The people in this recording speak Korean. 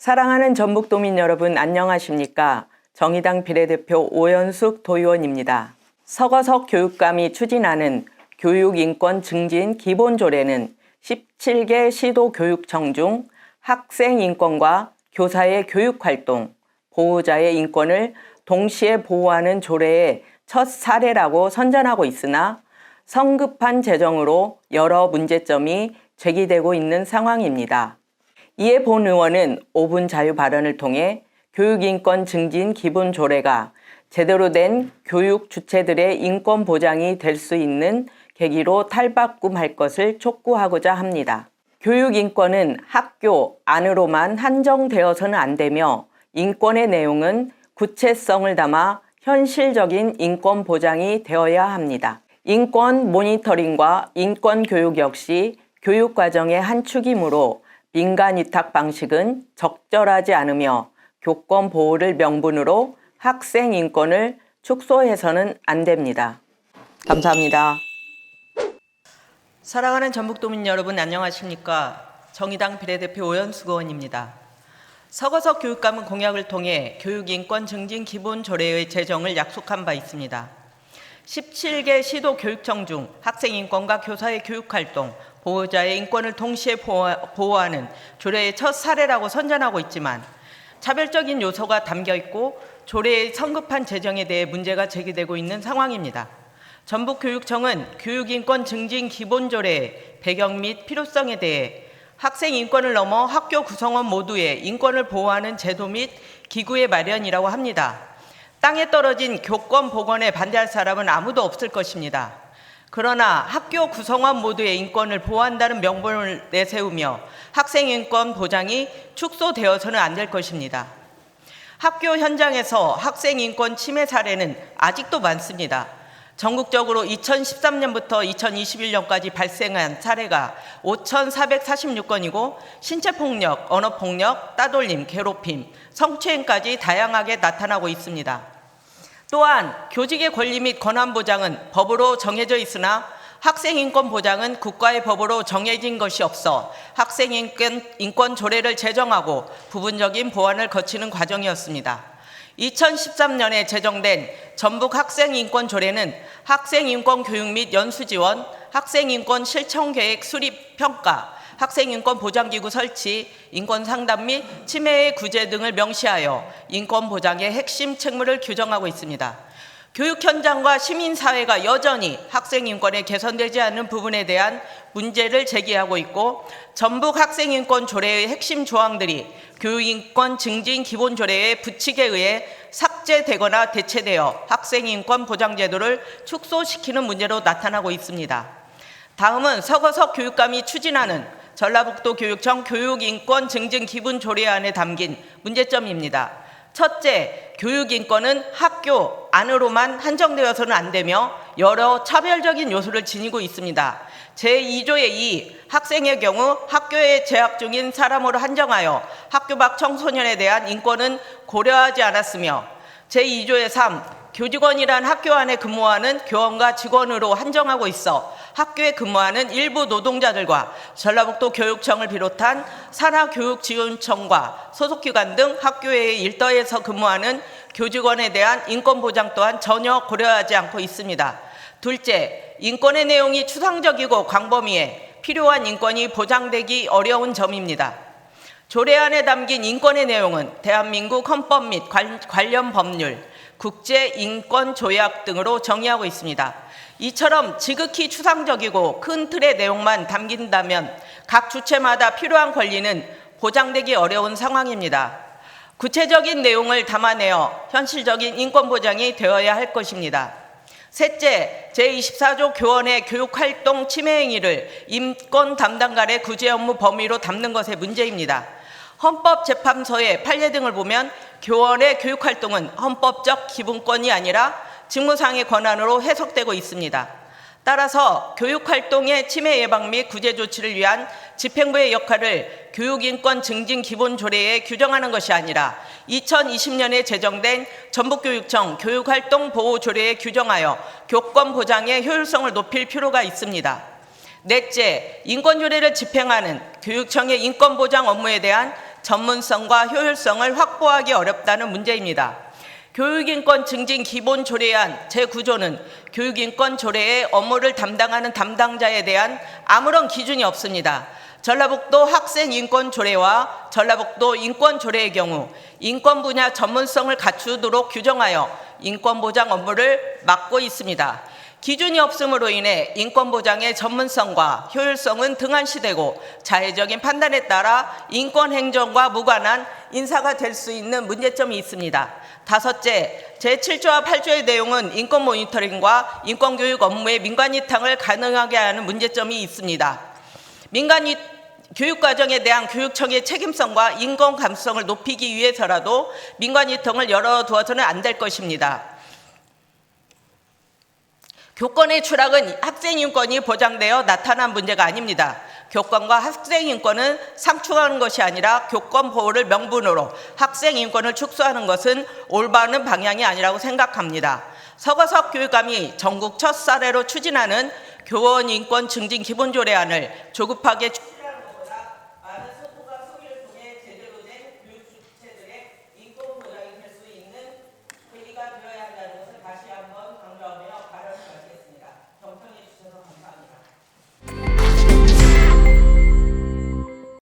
사랑하는 전북도민 여러분 안녕하십니까? 정의당 비례대표 오연숙 도의원입니다. 서거석 교육감이 추진하는 교육인권 증진 기본조례는 17개 시도 교육청 중 학생 인권과 교사의 교육활동, 보호자의 인권을 동시에 보호하는 조례의 첫 사례라고 선전하고 있으나 성급한 제정으로 여러 문제점이 제기되고 있는 상황입니다. 이에 본 의원은 5분 자유 발언을 통해 교육인권 증진 기본 조례가 제대로 된 교육 주체들의 인권 보장이 될 수 있는 계기로 탈바꿈할 것을 촉구하고자 합니다. 교육 인권은 학교 안으로만 한정되어서는 안 되며 인권의 내용은 구체성을 담아 현실적인 인권 보장이 되어야 합니다. 인권 모니터링과 인권 교육 역시 교육 과정의 한 축이므로 민간 위탁 방식은 적절하지 않으며 교권 보호를 명분으로 학생 인권을 축소해서는 안 됩니다. 감사합니다. 사랑하는 전북도민 여러분 안녕하십니까? 정의당 비례대표 오연수 의원입니다. 서거석 교육감은 공약을 통해 교육 인권 증진 기본 조례의 제정을 약속한 바 있습니다. 17개 시도 교육청 중 학생 인권과 교사의 교육 활동, 보호자의 인권을 동시에 보호하는 조례의 첫 사례라고 선전하고 있지만 차별적인 요소가 담겨 있고 조례의 성급한 제정에 대해 문제가 제기되고 있는 상황입니다. 전북교육청은 교육인권 증진 기본조례의 배경 및 필요성에 대해 학생 인권을 넘어 학교 구성원 모두의 인권을 보호하는 제도 및 기구의 마련이라고 합니다. 땅에 떨어진 교권 복원에 반대할 사람은 아무도 없을 것입니다. 그러나 학교 구성원 모두의 인권을 보호한다는 명분을 내세우며 학생 인권 보장이 축소되어서는 안 될 것입니다. 학교 현장에서 학생 인권 침해 사례는 아직도 많습니다. 전국적으로 2013년부터 2021년까지 발생한 사례가 5,446건이고 신체폭력, 언어폭력, 따돌림, 괴롭힘, 성추행까지 다양하게 나타나고 있습니다. 또한 교직의 권리 및 권한 보장은 법으로 정해져 있으나 학생 인권 보장은 국가의 법으로 정해진 것이 없어 학생 인권, 인권 조례를 제정하고 부분적인 보완을 거치는 과정이었습니다. 2013년에 제정된 전북 학생인권 조례는 학생인권 교육 및 연수 지원, 학생인권 실천 계획 수립 평가, 학생인권 보장기구 설치, 인권 상담 및 침해의 구제 등을 명시하여 인권 보장의 핵심 책무를 규정하고 있습니다. 교육 현장과 시민사회가 여전히 학생 인권에 개선되지 않는 부분에 대한 문제를 제기하고 있고 전북 학생 인권 조례의 핵심 조항들이 교육 인권 증진 기본 조례의 부칙에 의해 삭제되거나 대체되어 학생 인권 보장 제도를 축소시키는 문제로 나타나고 있습니다. 다음은 서거석 교육감이 추진하는 전라북도 교육청 교육 인권 증진 기본 조례안에 담긴 문제점입니다. 첫째, 교육 인권은 학교 안으로만 한정되어서는 안 되며 여러 차별적인 요소를 지니고 있습니다. 제2조의 2 학생의 경우 학교에 재학 중인 사람으로 한정하여 학교 밖 청소년에 대한 인권은 고려하지 않았으며 제2조의 3 교직원이란 학교 안에 근무하는 교원과 직원으로 한정하고 있어 학교에 근무하는 일부 노동자들과 전라북도 교육청을 비롯한 산하교육지원청과 소속기관 등 학교의 일터에서 근무하는 교직원에 대한 인권 보장 또한 전혀 고려하지 않고 있습니다. 둘째, 인권의 내용이 추상적이고 광범위해 필요한 인권이 보장되기 어려운 점입니다. 조례안에 담긴 인권의 내용은 대한민국 헌법 및 관련 법률, 국제 인권 조약 등으로 정의하고 있습니다. 이처럼 지극히 추상적이고 큰 틀의 내용만 담긴다면 각 주체마다 필요한 권리는 보장되기 어려운 상황입니다. 구체적인 내용을 담아내어 현실적인 인권 보장이 되어야 할 것입니다. 셋째, 제24조 교원의 교육활동 침해 행위를 인권 담당관의 구제 업무 범위로 담는 것의 문제입니다. 헌법재판소의 판례 등을 보면 교원의 교육활동은 헌법적 기본권이 아니라 직무상의 권한으로 해석되고 있습니다. 따라서 교육활동의 침해 예방 및 구제 조치를 위한 집행부의 역할을 교육인권 증진 기본 조례에 규정하는 것이 아니라 2020년에 제정된 전북교육청 교육활동 보호 조례에 규정하여 교권 보장의 효율성을 높일 필요가 있습니다. 넷째, 인권 조례를 집행하는 교육청의 인권 보장 업무에 대한 전문성과 효율성을 확보하기 어렵다는 문제입니다. 교육인권 증진 기본 조례안 제9조는 교육인권 조례의 업무를 담당하는 담당자에 대한 아무런 기준이 없습니다. 전라북도 학생인권 조례와 전라북도 인권 조례의 경우 인권 분야 전문성을 갖추도록 규정하여 인권 보장 업무를 맡고 있습니다. 기준이 없음으로 인해 인권 보장의 전문성과 효율성은 등한시되고 자의적인 판단에 따라 인권 행정과 무관한 인사가 될 수 있는 문제점이 있습니다. 다섯째, 제7조와 8조의 내용은 인권 모니터링과 인권 교육 업무의 민관 이탕을 가능하게 하는 문제점이 있습니다. 민간 이 교육 과정에 대한 교육청의 책임성과 인권 감수성을 높이기 위해서라도 민관 이통을 열어두어서는 안 될 것입니다. 교권의 추락은 학생 인권이 보장되어 나타난 문제가 아닙니다. 교권과 학생 인권은 상충하는 것이 아니라 교권 보호를 명분으로 학생 인권을 축소하는 것은 올바른 방향이 아니라고 생각합니다. 서거석 교육감이 전국 첫 사례로 추진하는 교원 인권 증진 기본조례안을 조급하게